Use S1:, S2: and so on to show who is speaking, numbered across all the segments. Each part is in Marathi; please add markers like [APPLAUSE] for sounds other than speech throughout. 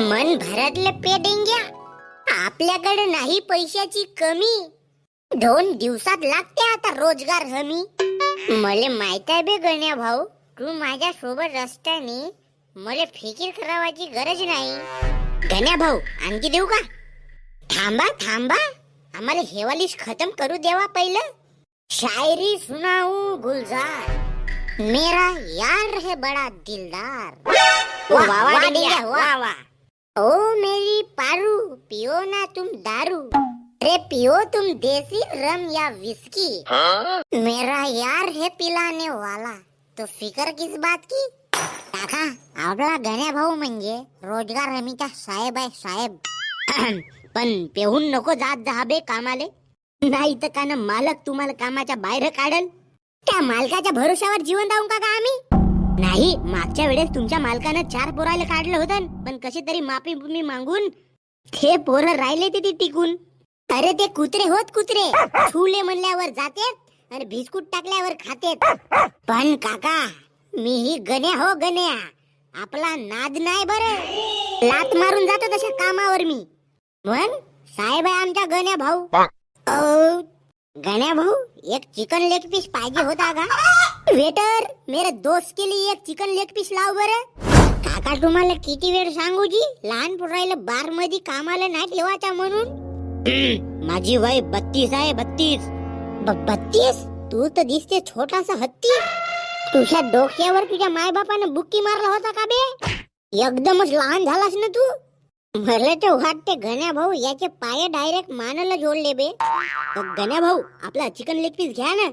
S1: मन भरतले पेडेंग्या. आपल्याकडे नाही पैशाची कमी. दोन दिवसात लागते आता रोजगार हमी. मले माहीत आहे बे गण्या भाऊ तू माझ्या सोबत रस्त्याने मले फिकीर करावाची गरज नाही. गण्या भाऊ आणखी देऊ का? थांबा थांबा. आम्हाला हेवालीस खतम करू देवा पहिलं. शायरी सुनाऊ गुलजार. मेरा यार है बड़ा दिलदार. वाह वाह वाह वाह. ओ मेरी पारू पियो ना तुम दारू। अरे पियो तुम देसी रम या विस्की मेरा यार है पिलाने वाला तो फिकर किस बात की? काका आपला गण्या भाऊ म्हणजे रोजगार हमीचा साहेब आहे साहेब। [CLEARS THROAT] पण पेहून नको जात जाबे कामाले। नाही तर का ना मालक तुम्हाला कामाच्या बाहेर काढल। त्या मालकाच्या भरोशावर जीवन राहून का आम्ही? नाही मागच्या वेळेस तुमच्या मालकानं चार पोराला काढलं होतं पण कशी तरी माफी मी मागून ते पोरं राहिले ते टिकून अरे ते कुत्रे होत कुत्रे. छुले म्हणल्यावर जातेत आणि बिस्कुट टाकल्यावर खातेत. पण काका मी ही गण्या हो गण्या. आपला नाद नाही बर. लात मारून जातो तशा कामावर मी. म्हण साहेब आहे आमच्या गण्या भाऊ. गण्या भाऊ एक चिकन लेग पीस पाहिजे होता का? वेटर मेरे दोस्त के लिए एक चिकन लेग पीस लाव बर. काका तुम्हाला किती वेळ सांगू जी? लहान पोरायला बारमध्ये कामाला नाही ठेवायचा म्हणून. [CLEARS THROAT] माझी वय बत्तीस आहे बत्तीस. बत्तीस? तू तर दिसते छोटासा हत्ती. तुझ्या डोक्यावर तुझ्या मायबापानं बुक्की मारला होता का बे? एकदमच लहान झालास ना तू. मला तर ते गण्या भाऊ याचे पाय डायरेक्ट मानाला जोडले बे. गण्या भाऊ आपला चिकन लेग पीस घ्या ना.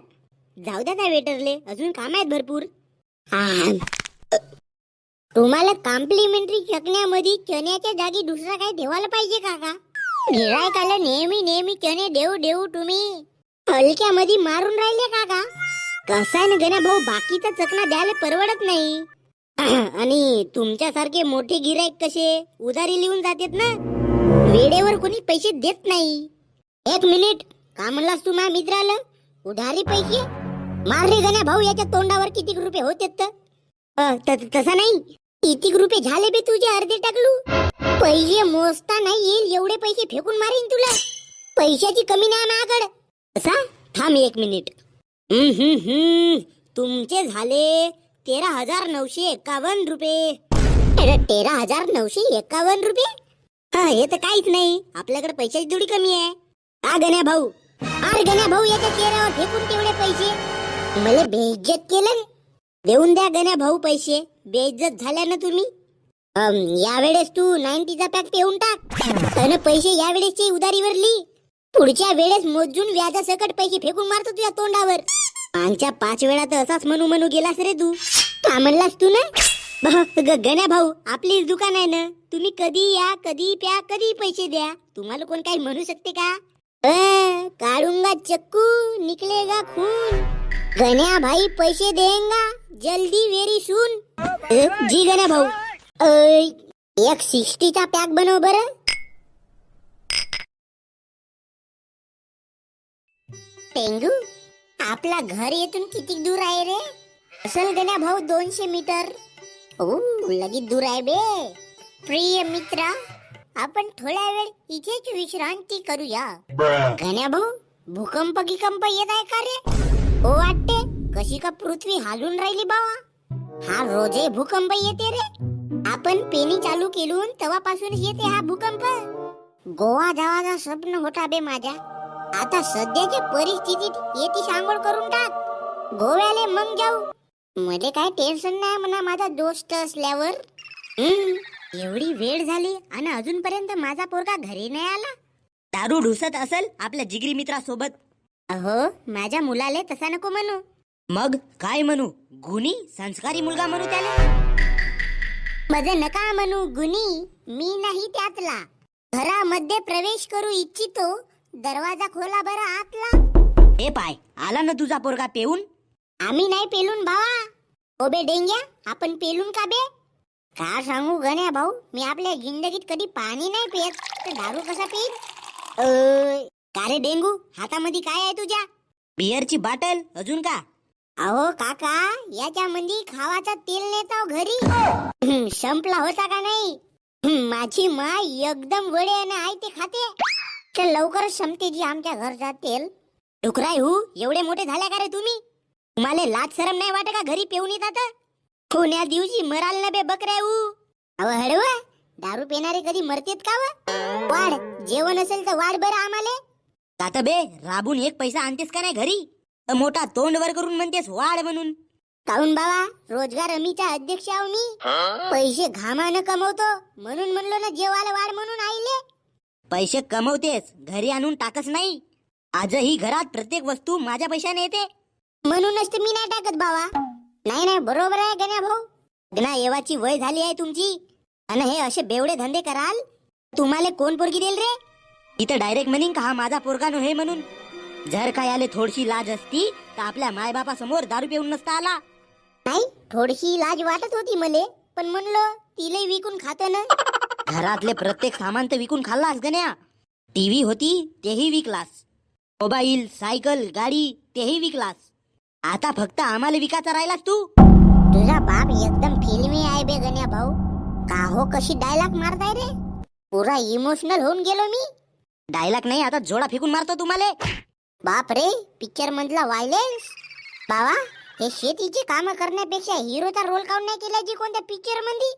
S1: जाऊ द्या त्या वेटरले अजून काम आहेत भरपूर. तुम्हाला कॉम्प्लिमेंटरी चकण्यामध्ये चण्याच्या जागी दुसरा काही ठेवायला पाहिजे काका गिरायकाला नेहमी नेहमी चणे देऊ देऊ तुम्ही. हलक्यामध्ये मारून राहिले काका कसा आहे ना गण्या भाऊ बाकीचा चकना द्यायला परवडत नाही. [CLEARS THROAT] आणि तुमच्यासारखे मोठे गिराईक कसे उधारी लिहून जातात ना? वेळेवर कोणी पैसे देत नाही. एक मिनिट. का म्हणलास तू माझ्या मित्राला? उधारी पैसे? मार रे गण्या भाऊ याच्या तोंडावर किती रुपये होते तर? तसं नाही. किती रुपये झाले बे तुझे अर्धे टाकलू? पैसे मोजता नाही येईल एवढे पैसे फेकून मारीन तुला. पैशाची कमी नाही माझ्याकडे. कसा थांब एक मिनिट. हम्म, हम्म, हम्म. तुमचे झाले तेरा हजार नऊशे एकावन्न रुपये. तेरा हजार नऊशे एकावन्न रुपये? हा हे तर काहीच नाही. आपल्याकडे पैशाची थोडी कमी आहे. हा गण्या भाऊ. आर गण्या भाऊ याच्या चेहऱ्यावर फेकून तेवढे पैसे. मला बेइज्जत केलं देऊन द्या गण्या भाऊ पैसे. बेइज्जत झाल्या ना तुम्ही? यावेळेस तू नाईन्टीचा पॅक पेऊन टाक. आणि पैसे यावेळेसची उधारीवर ली. पुढच्या वेळेस मोजून व्याजासकट पैसे फेकून मारतो तुझ्या तोंडावर. आमच्या पाच वेळा तर असाच म्हणू म्हणू गेलास रे तू. का म्हणलास तू ना? ग- गण्या भाऊ आपली दुकान आहे ना. तुम्ही कधी या कधी प्या कधी पैसे द्या. तुम्हाला कोण काही म्हणू शकते का? काढूंगा चक्कू निकलेगा खून. गण्या भाई पैसे देंगा जल्दी वेरी सून. जी गण्या भाऊ. अ, एक सिक्स्टीचा पॅक बनव बरं. टेंगू? आपला घर येथून किती दूर आहे रे? असल गण्या भाऊ दोनशे मीटर. ओ लगेच दूर आहे बे. प्रिय मित्रा आपण थोड्या वेळ इथेच विश्रांती करूया. गण्या भाऊ भूकंप गिकंप येत आहे का रे? ओ वाटते कशी का पृथ्वी हालून राहिली बावा? हा रोजे भूकंप येते रे. आपण पेनी चालू केलून तेव्हापासून येते हा भूकंप. गोवा जावाचा स्वप्न होता बे माझ्या. आता सध्याच्या परिस्थितीत येते सांगोळ करून टाक. गोव्याले मग जाऊ. मध्ये काय टेन्शन नाही म्हणा माझा दोस्त असल्यावर. हम्म, एवढी वेळ झाली आणि अजूनपर्यंत माझा पोरगा घरी नाही आला.
S2: दारू ढुसत असल आपल्या जिगरी मित्रासोबत.
S1: अहो माझ्या मुलाले तसा नको म्हणू.
S2: मग काय म्हणू? गुणी? संस्कारी मुलगा म्हणू त्याला?
S1: माझं नका म्हणू गुनी मी नाही त्यातला. घरामध्ये प्रवेश करू इच्छितो दरवाजा खोला बरं आतला.
S2: हे पाय आला ना तुझा पोरगा पेऊन?
S1: आम्ही नाही पेलून भावा. ओबे डेंग्या आपण पेलून का बे? का सांगू गण्या भाऊ मी आपल्या जिंदगीत कधी पाणी नाही पियत. तर दारू कसा अय, का रे डेंगू हातामध्ये काय आहे तुझ्या?
S2: बियरची बाटल अजून का?
S1: अहो काका याच्या मंदी खावाचा तेल नेताव घरी. संपला होता का नाही? माझी माय एकदम वडे आणि आहे ते खाते. तर लवकरच संपते जी आमच्या घरचा तेल डुकराय हू एवढे मोठे झाल्या का रे तुम्ही? तुम्हाला लाज शरम नाही वाटत का घरी पेऊन येतात? कोण्या दिवशी मराल ना बे बकऱ्या हू. अव हडवा दारू पिणारे कधी मरतेत का व? वाढ जेवण असेल तर वाढ बरं आम्हाला.
S2: आता बे राबून एक पैसा आणतेस का नाही घरी? तर मोठा तोंड वर करून म्हणतेस वाढ म्हणून.
S1: काऊन बाबा रोजगार हमीचा अध्यक्ष आहो मी. पैसे घामानं कमवतो म्हणून म्हणलो ना जेवायला वाढ म्हणून आईले.
S2: पैसे कमवतेस घरी आणून टाकच नाही. आजही घरात प्रत्येक वस्तू माझ्या पैशाने येते.
S1: म्हणूनच तर मी नाही टाकत बाबा नाही नाही बरोबर आहे गण्या भाऊ. गण्या येवाची वय झाली आहे तुमची. आणि हे असे बेवडे धंदे कराल. तुम्हाला कोण पोरगी देईल रे?
S2: इथं डायरेक्ट म्हणीन का हा माझा पोरगा नो हे म्हणून? जर काय आले थोडीशी लाज असती तर आपल्या मायबापा समोर दारू पिऊन नसता आला.
S1: नाही थोडीशी लाज वाटत होती मले. पण म्हणलो तिले विकून खातो ना.
S2: घरातले प्रत्येक सामान तर विकून खाल्लास गण्या टीव्ही होती तेही विकलास. मोबाईल सायकल गाडी तेही विकलास. आता फक्त आम्हाला विकायचा राहिलास तू.
S1: तुझा बाप एकदम फिल्मी आहे बे गण्या भाऊ. का हो कशी डायलॉग मारताय रे? पुरा इमोशनल होऊन गेलो मी.
S2: डायलॉग नाही आता जोडा फेकून मारतो तुम्हाला.
S1: बाप रे पिक्चर मधला वायलेन्स बाबा हे शेतीची काम करण्यापेक्षा हिरोचा रोल काऊन नाही केला जी कोणत्या पिक्चरमध्ये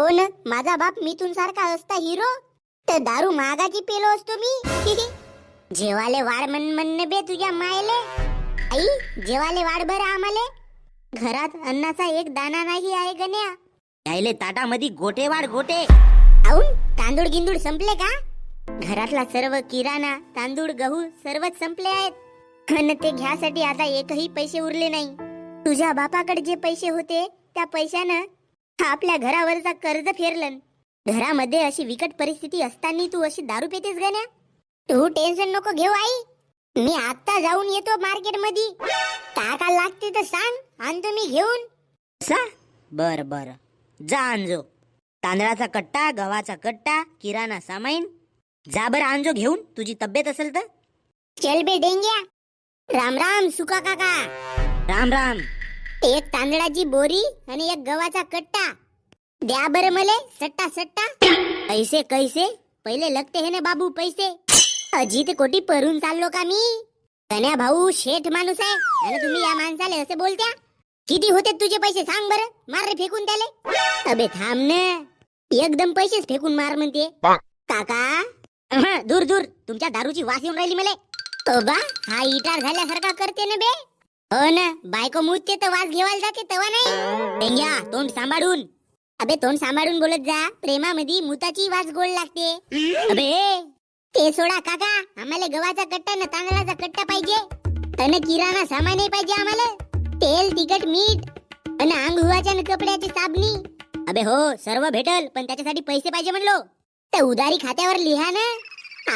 S1: हो ना? माझा बाप मिथून सारखा असता हिरो. तर दारू महागाची पेलो असतो मी. [LAUGHS] जेवाले वाढ म्हण म्हणणे बे तुझ्या मायले. आई जेवाले वाढ बरं आम्हाले. घरात अन्नाचा एक दाना नाही आहे गण्या.
S2: यायले ताटामध्ये गोटे वाढ गोटे.
S1: आऊन तांदूळ गिंदूळ संपले का? घरातला सर्व किराणा तांदूळ गहू सर्वच संपले आहेत. आणि ते घ्यासाठी आता एकही पैसे उरले नाही. तुझ्या बापाकडे जे पैसे होते त्या पैशानं आपल्या घरावरचा कर्ज फेरलं घरामध्ये अशी विकट परिस्थिती असताना तू अशी दारू पेतेस गण्या तू टेन्शन नको घेऊ आई. मी आता जाऊन येतो मार्केटमध्ये काय काय लागते तर सांग आणतो मी घेऊन.
S2: सा? बर बर. जा आणजो तांदळाचा कट्टा गव्हाचा कट्टा किराणा सामाईन. जा बर आणजो घेऊन तुझी तब्येत असेल तर.
S1: चल बे डेंग्या. राम राम सुका काका.
S2: राम राम.
S1: एक तांदळाची बोरी आणि एक गव्हाचा कट्टा. द्या बरं मले सट्टा सट्टा. पैसे कैसे? पहिले लगते हे ना बाबू पैसे. अजित कोटी परून चाललो का मी? कन्या भाऊ शेठ माणूस आहे. आणि तुम्ही या माणसाले असे बोलत्या? किती होते तुझे पैसे सांग बर. मार रे फेकून त्याले. अबे थांब ना. एकदम पैसेच फेकून मार म्हणते. काका. दूर दूर. तुमच्या दारूची वास येऊन राहिली मले. अबा हा इटार झाल्यासारखा करते ना बे. हो ना बायको मुतते तर वास घेवायला जाते तेव्हा नाही. डेंग्या तोंड सांभाळून. अबे तोंड सांभाळून बोलत जा. प्रेमामध्ये मुताची वास गोड लागते. अबे ते सोडा काका. आम्हाला गव्हाचा कट्टा ना तांदळाचा कट्टा पाहिजे. तन किराणा सामान पाहिजे आम्हाला. तेल तिखट मीठ. आणि अंग न कपड्याची साबणी. अबे हो सर्व भेटल पण त्याच्यासाठी पैसे पाहिजे म्हणलो. तर उधारी खात्यावर लिहा ना.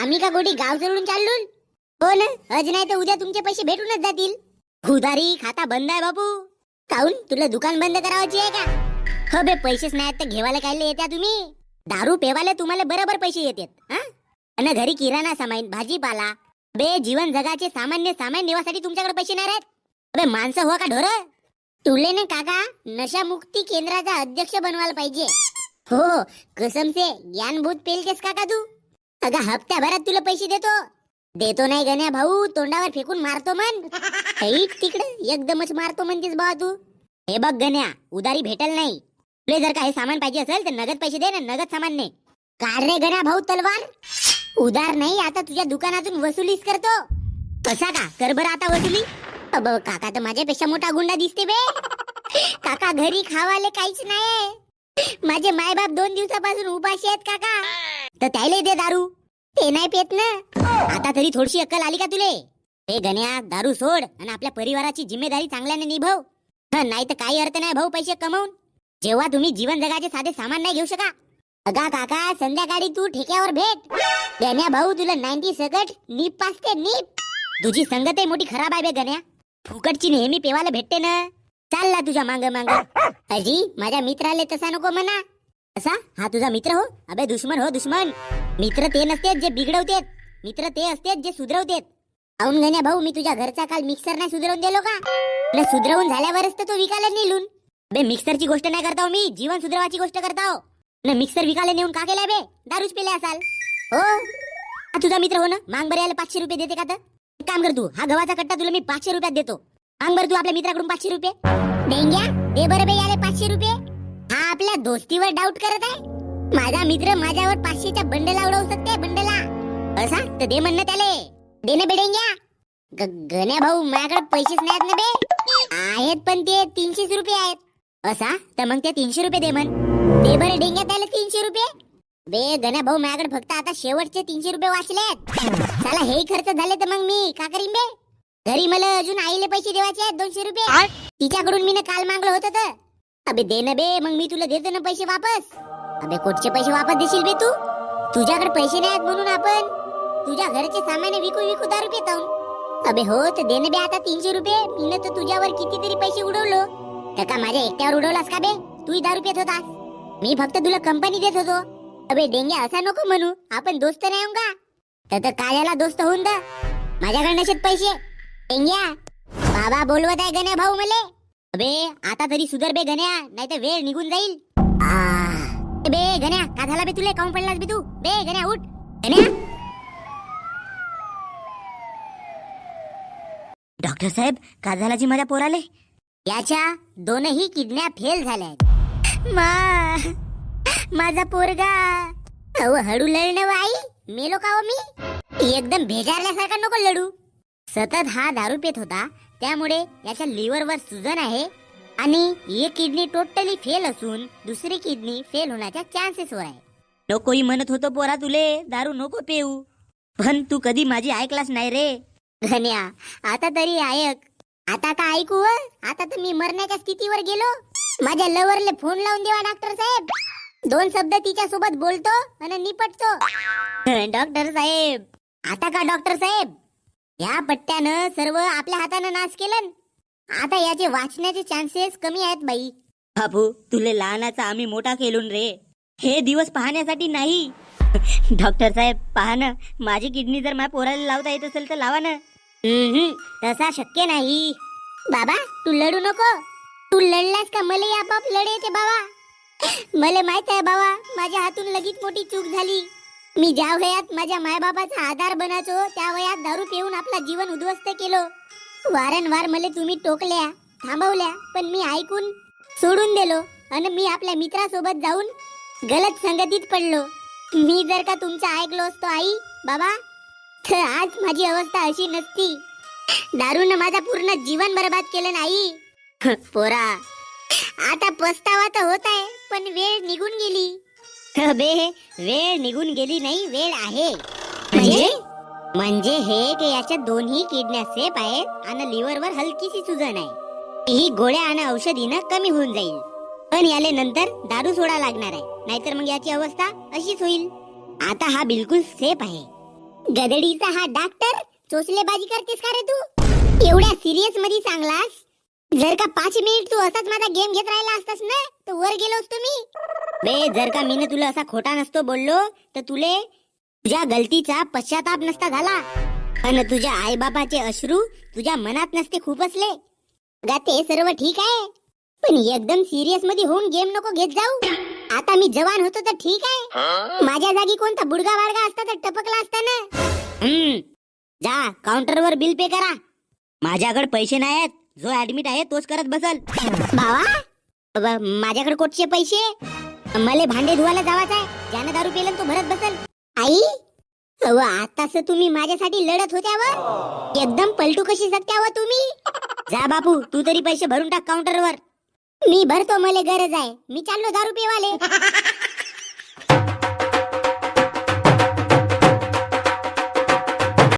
S1: आम्ही का गोटी गाव सोडून चाललो हो ना आज नाही तर उद्या तुमचे पैसे भेटूनच जातील. खुदारी खाता बंद आहे बाबू. काऊन? तुला दुकान बंद करावायची आहे का? हो बे पैसेच नाही तर घेवायला कायले येत्या तुम्ही? दारू पेवायला तुम्हाला बरोबर पैसे येतात हा? आणि घरी किराणा सामान भाजीपाला. बे जीवन जगाचे सामान्य सामान नेवासाठी तुमच्याकडे पैसे नाही राहत? अबे माणसं हो का ढोर? तुले ना काका नशा मुक्ती केंद्राचा अध्यक्ष बनवायला पाहिजे. हो कसमचे ज्ञानभूत पेलतेस काका तू. अगं हप्त्याभरात तुला पैसे देतो. देतो नाही गण्या भाऊ तोंडावर फेकून मारतो मन तिकडे एकदमच मारतो म्हणतेस बा तू. हे बघ गण्या उधारी भेटल नाही. तुला जर काही सामान पाहिजे असेल तर नगद पैसे दे ना नगद सामान ने. काढ रे गण्या भाऊ तलवार. उधार नाही आता तुझ्या दुकानातून वसुलीच करतो. कसा का? कर बरं आता वसुली. अब काका तर माझ्यापेक्षा मोठा गुंडा दिसते बे. काका घरी खावाले काहीच नाही माझे मायबाप दोन दिवसापासून उपाशी आहेत काका. तर त्याला दे दारू. ते नाही पेत ना. आता तरी थोडीशी अक्कल आली का तुले? हे गण्या दारू सोड आणि आपल्या परिवाराची जिम्मेदारी चांगल्याने निभव. हं, नाही तर काही अर्थ नाही भाऊ पैसे कमवून. जेव्हा तुम्ही जीवन जगाचे साधे सामान नाही घेऊ शका. अगा काका संध्याकाळी तू ठेक्यावर भेट. गण्या भाऊ तुला नाईन्टी सकट नीप पासते नीप. तुझी संगत आहे मोठी खराब आहे बे गण्या. फुकटची नेहमी पेवायला भेटते ना. चालला तुझ्या मांग मांग. अजी माझ्या मित्राले तसा नको म्हणा. असा? हा तुझा मित्र हो? अबे दुश्मन हो दुश्मन. मित्र ते नसतेत जे बिघडवतेत. मित्र ते असतेत जे सुधरवतेत. औन गण्या भाऊ मी तुझ्या घरचा काल मिक्सर नाही सुधरवून दिलो का? न सुधरवून झाल्यावरच तर तो विकायला नेलून बे मिक्सरची गोष्ट नाही करताव हो मी. जीवन सुधरवाची गोष्ट करताव हो.
S2: न मिक्सर विकायला नेऊन का केलाय बे? दारूच पेले असाल. हो? तुझा मित्र हो ना? मांग बरे यायला पाचशे रुपये देते का तर? काम कर तू. हा गव्हाचा कट्टा तुला मी पाचशे रुपयात देतो. मांग बरं तू आपल्या मित्राकडून पाचशे रुपये.
S1: डेंग्या दे बरं बे याले पाचशे रुपये. हा आपल्या दोस्तीवर डाऊट करत आहे. माझा मित्र माझ्यावर पाचशेच्या बंडला उडवू शकते बंडला. असा तर दे म्हणणं त्याले. दे ना बे डेंग्या ग- गण्या भाऊ माझ्याकडे पैसेच नाहीत ना बे. आहेत पण ते तीनशेच रुपये आहेत.
S2: असा तर मग ते तीनशे रुपये दे म्हण.
S1: दे बरं डेंग्या त्याला तीनशे रुपये. बे गण्या भाऊ माझ्याकडे फक्त आता शेवटचे तीनशे रुपये वाचलेत. चला हे खर्च झाले तर मग मी का करीन बे? घरी मला अजून आईले पैसे देवाचे आहेत दोनशे रुपये. तिच्याकडून मी काल मागलं होतं तर. अबे दे ना बे मग मी तुला देतो ना पैसे वापस. अबे कुठचे पैसे वापस देशील बे तू? तुझ्याकडे पैसे नाही आहेत म्हणून आपण तुझ्या घरचे सामान विकू विकू दारू पित आहोत अबे हो तर दे बे आता तीनशे रुपये. मी तर तुझ्यावर कितीतरी पैसे उडवलो. तर का माझ्या एकट्यावर उडवलास का बे? तूही दारू पित होतास. मी फक्त तुला कंपनी देत होतो. अबे डेंग्या असा नको म्हणू. आपण दोस्त नाही का? तर तर कायाला दोस्त होऊन दा? माझ्याकडे नशेत पैसे. डेंग्या. बाबा बोलवत आहे गण्या भाऊ मले.
S2: अबे आता तरी सुधर बे गण्या. नाही तर वेळ निघून जाईल.
S1: बे गण्या का झाला बे तुले काऊन पडलास बे तू? बे गण्या उठ. गण्या
S2: डॉक्टर साहेब का झाला जी माझ्या पोराले
S1: याच्या दोनही किडन्या फेल झाल्या मा माझा पोरगा. अहो हळू लढणं व हो आई. मेलो का हो मी? एकदम भेजारल्यासारखा नको लढू. सतत हा दारू पेत होता त्यामुळे याच्या लिव्हरवर सुजन आहे. आणि एक किडनी टोटली फेल असून दुसरी किडनी फेल होण्याच्या चान्सेस वर आहे.
S2: नकोही म्हणत होतो पोरा तुले दारू नको पेऊ. पण तू कधी माझी ऐकलास नाही रे.
S1: धन्या आता तरी ऐक. आता का ऐकू व? आता तर मी मरण्याच्या स्थितीवर गेलो. माझ्या लवरले फोन लावून देवा डॉक्टर साहेब. दोन शब्द तिच्या सोबत बोलतो आणि निपटतो. डॉक्टर साहेब. आता का डॉक्टर साहेब? या पट्ट्यानं सर्व आपल्या हातानं नाश केलं आता याचे वाचण्याचे चान्सेस कमी आहेत बाई.
S2: बाबू तुले लहानाचा आम्ही मोठा केलून रे. हे दिवस पाहण्यासाठी नाही. डॉक्टर साहेब पहा ना माझी किडनी जर माझ्या पोराला लावता येत असेल तर लावा ना.
S1: तसा शक्य नाही. बाबा तू लढू नको. तू लढलास का मला आपाप लढ येते बाबा. मला माहीत आहे बाबा माझ्या हातून लगेच मोठी चूक झाली. मी ज्या वयात माझ्या मायबापाचा आधार बनायचो त्या वयात दारू पिऊन आपला जीवन उद्ध्वस्त केलो. वारंवार मला तुम्ही टोकल्या थांबवल्या पण मी ऐकून सोडून दिलो आणि मी आपल्या मित्रासोबत जाऊन गलत संगतीत पडलो. मी जर का तुमचं ऐकलो असतो आई बाबा तर आज माझी अवस्था अशी नसती. दारूनं माझा पूर्ण जीवन बर्बाद केलं नाही [LAUGHS] पोरा आता पस्तावा तर होत आहे पण वेळ निघून गेली. [LAUGHS]
S2: बे वेळ निघून गेली नाही वेळ आहे.
S1: म्हणजे? म्हणजे हे की याच्या दोन्ही किडन्या सेफ आहेत आणि लिव्हर वर हलकीशी सुजन आहे. ही गोळ्या आणि औषधीनं कमी होऊन जाईल. पण याले नंतर दारू सोडा लागणार आहे. नाहीतर मग याची अवस्था अशीच होईल. आता हा बिलकुल सेफ आहे. गदडीचा हा डॉक्टर चोचलेबाजी करतेस का रे तू? एवढ्या सिरियसमध्ये सांगलास? जर का पाच मिनिट तू असाच माझा गेम घेत राहिला असतास ना तर वर गेलो असतो मी
S2: बे जर का मी तुला असा खोटा नसतो बोललो तर तुले
S1: तुझ्या गलतीचा पश्चाताप नसता झाला. पण तुझ्या आईबापाचे अश्रू तुझ्या मनात नसते खूप असले. गा ते सर्व ठीक आहे. पण एकदम सिरियसमध्ये होऊन गेम नको घेत जाऊ. आता मी जवान होतो तर ठीक आहे. माझ्या जागी कोणता बुडगा वाडगा असता तर टपकला असता ना.
S2: हम्म.
S1: जा काउंटरवर बिल पे करा.
S2: माझ्याकडे पैसे नाही आहेत. जो ऍडमिट आहे तोच करत बसल.
S1: भावा माझ्याकडे कोटचे पैसे. मले भांडे धुवायला जावाच आहे. ज्यानं दारू पेलं तो भरत बसल. आई? अव आताच तुम्ही माझ्यासाठी लढत होत्या एकदम पलटू कशी शकत्या व तुम्ही?
S2: जा बापू तू तरी पैसे भरून टाक काउंटरवर
S1: मी भरतो मले गरज आहे. मी चाललो दारू पिवाले.